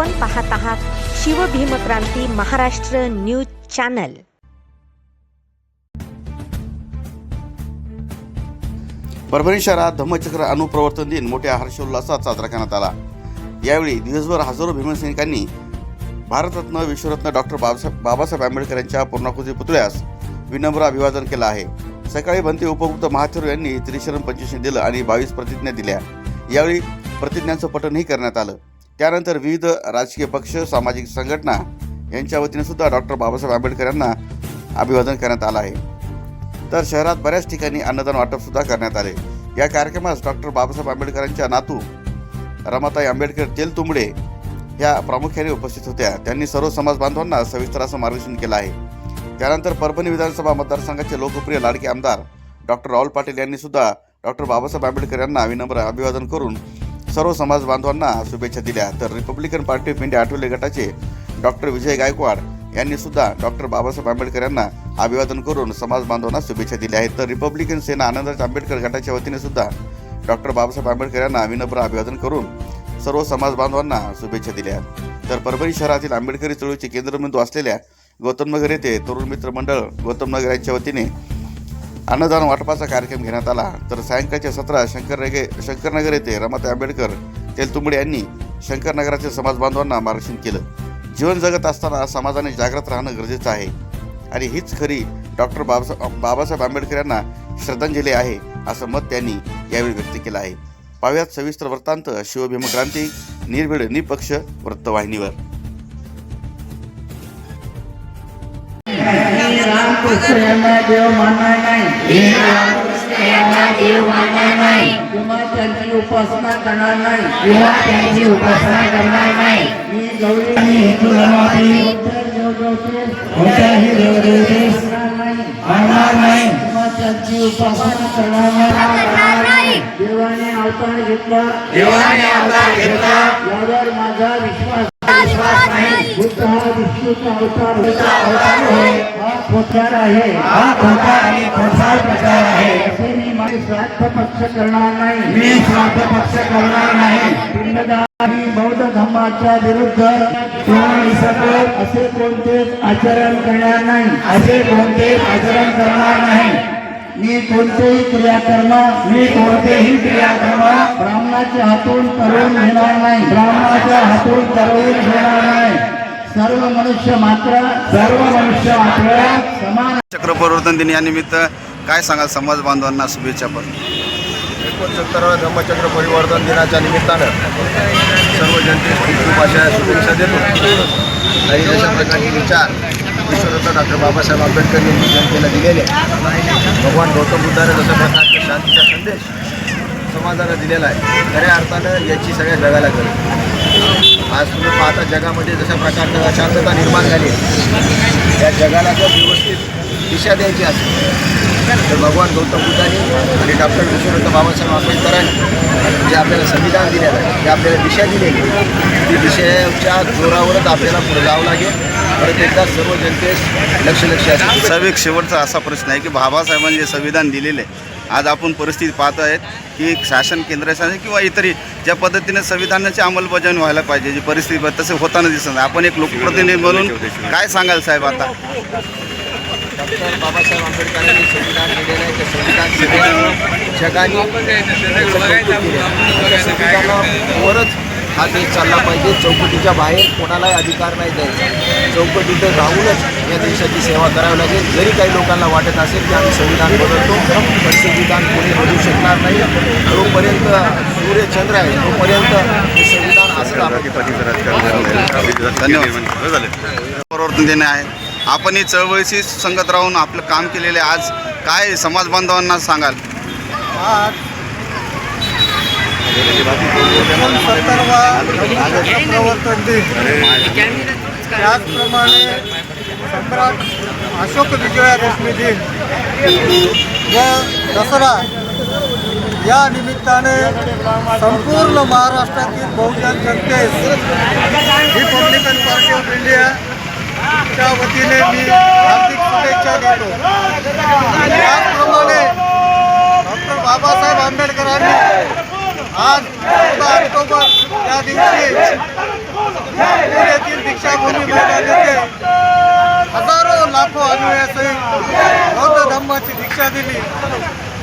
आपण पाहत आहात शिवभीमक्रांती महाराष्ट्र न्यूज चॅनल. परभणी शहरात धम्मचक्र अनुप्रवर्तन दिन मोठ्या हर्षोल्लासात साजरा करण्यात आला. यावेळी दिवसभर हजारो भीमसैनिकांनी भारतरत्न विश्वरत्न डॉक्टर बाबासाहेब बाबासाहेब आंबेडकर यांच्या पूर्णाकृती पुतळ्यास विनम्र अभिवादन केलं आहे. सकाळी भंते उपभोक्त महाथेरो यांनी त्रिशरण पंचशील दिलं आणि बावीस प्रतिज्ञा दिल्या. यावेळी प्रतिज्ञांचं पठणही करण्यात आलं. त्यानंतर विविध राजकीय पक्ष सामाजिक संघटना यांच्या वतीने सुद्धा डॉक्टर बाबासाहेब आंबेडकर यांना अभिवादन करण्यात आलं आहे. तर शहरात बऱ्याच ठिकाणी अन्नदान वाटप सुद्धा करण्यात आले. या कार्यक्रमास डॉक्टर बाबासाहेब आंबेडकरांच्या नातू रमाताई आंबेडकर तेलतुंबडे ह्या प्रामुख्याने उपस्थित होत्या. त्यांनी सर्व समाज बांधवांना सविस्तर असं मार्गदर्शन केलं आहे. त्यानंतर परभणी विधानसभा मतदारसंघाचे लोकप्रिय लाडके आमदार डॉक्टर राहुल पाटील यांनी सुद्धा डॉक्टर बाबासाहेब आंबेडकर यांना विनम्र अभिवादन करून सर्व समाज बांधवांना शुभेच्छा दिल्या. तर Republican Party of India Athawale गटाचे डॉक्टर विजय गायकवाड यांनी सुद्धा डॉक्टर बाबासाहेब आंबेडकर यांना अभिवादन करून समाज बांधवांना शुभेच्छा दिल्या आहेत. तर रिपब्लिकन सेना आनंदराज आंबेडकर गटाच्या वतीने सुद्धा डॉक्टर बाबासाहेब आंबेडकर यांना विनम्र अभिवादन करून सर्व समाज बांधवांना शुभेच्छा दिल्या तर परभणी शहरातील आंबेडकरी चळवळीचे केंद्रबिंदू असलेल्या गौतमनगर येथे तरुण मित्र मंडळ गौतमनगर यांच्या वतीने अन्नदान वाटपाचा कार्यक्रम घेण्यात आला. तर सायंकाळच्या सत्रात रेगे शंकरनगर येथे रमाताई आंबेडकर तेलतुंबडे यांनी शंकरनगरातील समाजबांधवांना मार्गदर्शन केलं. जीवन जगत असताना समाजाने जागृत राहणं गरजेचं आहे. आणि हीच खरी डॉक्टर बाबासाहेब बाबासाहेब आंबेडकर यांना श्रद्धांजली आहे असं मत त्यांनी यावेळी व्यक्त केलं आहे. पाहुयात सविस्तर वृत्तांत शिवभीमक्रांती निर्भीड निपक्ष वृत्तवाहिनीवर. रामकृष्ण यांना देव मानणार नाही. यांना देव मानणार नाही किंवा त्यांची उपासना करणार नाही. किंवा त्यांची उपासना करणार नाही मी गौरी मी हिंदू धर्मातील कोणत्याही देवदेवतेस मानणार नाही. किंवा त्यांची उपासना करणार नाही. देवाने अवतार घेतला. देवाने अवतार घेतला. यावर माझा विश्वास विश्वास नाही. अवतार अवतार आणि प्रचार आहे असे मी माझे स्वार्थ पक्ष करणार नाही मी स्वार्थ पक्ष करणार नाही पिंडदारी बौद्ध धर्माच्या विरुद्ध असे कोणतेच आचरण करणार नाही असे कोणते आचरण करणार नाही मी कोणतेही क्रियाकर्म मी कोणतेही क्रियाकर्म ब्राह्मणाच्या हातून करून घेणार नाही ब्राह्मणाच्या हातून करून घेणार नाही सर्व मनुष्य मात्र सर्व मनुष्य मात्र समान चक्र परिवर्तन दिन या निमित्त काय सांगाल समाज बांधवांना शुभेच्छा पण? एकोणसत्तराव्या धम्मचक्र परिवर्तन दिनाच्या निमित्तानं सर्व जनतेस खूप खूप अशा शुभेच्छा देतो. आणि अशा प्रकारचे विचार विश्वरत्न डॉक्टर बाबासाहेब आंबेडकर यांनी जनतेला दिलेले भगवान गौतम बुद्धाने जशा प्रकारचा शांतीचा संदेश समाजाला दिलेला आहे. खऱ्या अर्थानं याची सगळ्या जगाला गरज आज तुम्ही पाहता जगामध्ये जशा प्रकारचं अशांतता निर्माण झाली त्या जगाला जर व्यवस्थित दिशा द्यायची असेल. तर भगवान गौतम बुद्धांनी आणि डॉक्टर विश्वरत्न बाबासाहेब आंबेडकरांनी जे आपल्याला संविधान दिलेलं आहे जे आपल्याला दिशा दिलेली ती दिशेच्या जोरावरच आपल्याला पुढे जावं लागेल. परत एकदा सर्व जनतेस लक्ष लक्ष असेल एक शेवटचा असा प्रश्न आहे की बाबासाहेबांनी जे संविधान दिलेले आहे, आज आपण परिस्थिती पाहत आहेत की शासन केंद्र शासन किंवा इतरही ज्या पद्धतीने संविधानाची अंमलबजावणी व्हायला पाहिजे जी परिस्थिती तसे होताना दिसत आपण एक लोकप्रतिनिधी म्हणून काय सांगाल साहेब आता? डॉक्टर बाबासाहेब आंबेडकरांनी संविधान दिलेलं आहे. ते संविधान सगळ्या जगाने संविधानावरच हा देश चालला पाहिजे. चौकटीच्या बाहेर कोणालाही अधिकार नाही द्यायचा. चौकटीत राहूनच या देशाची सेवा करावी लागेल. जरी काही लोकांना वाटत असेल की आम्ही संविधान बदलतो पण संविधान कोणी बदलू शकणार नाही. जोपर्यंत सूर्य चंद्र आहे तोपर्यंत हे संविधान असं धन्यवाद. परिवर्तन आहे. आपण ही चळवळीशी संगत राहून आपलं काम केलेले आज काय समाज बांधवांना सांगाल? सत्तरवा प्रवर्तन दिन त्याचप्रमाणे सम्राट अशोक विजयादशमी दिन व दसरा या निमित्ताने संपूर्ण महाराष्ट्रातील बहुजन जनतेस रिपब्लिकन पार्टी ऑफ इंडिया च्या वतीने मी हार्दिक शुभेच्छा देतो. त्याचप्रमाणे डॉक्टर बाबासाहेब आंबेडकरांनी आज चौदा ऑक्टोबर या दिवशी दीक्षाभूमी मैदानाचे हजारो लाखो अनुयायांसहित बौद्ध धर्माची दीक्षा दिली.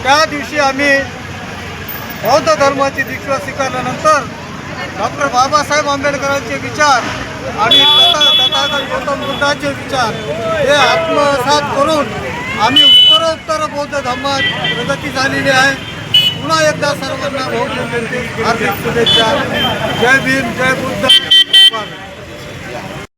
त्या दिवशी आम्ही बौद्ध धर्माची दीक्षा स्वीकारल्यानंतर डॉक्टर बाबासाहेब आंबेडकरांचे विचार आणि तथा- गौतम बुद्धाचे विचार. हे आत्मसात करून आम्ही उत्तरोत्तर बौद्ध धर्मात प्रगती झालेली आहे. पुन्हा एकदा सर्वांना भाऊ हार्दिक शुभेच्छा. जय भीम जय बुद्ध.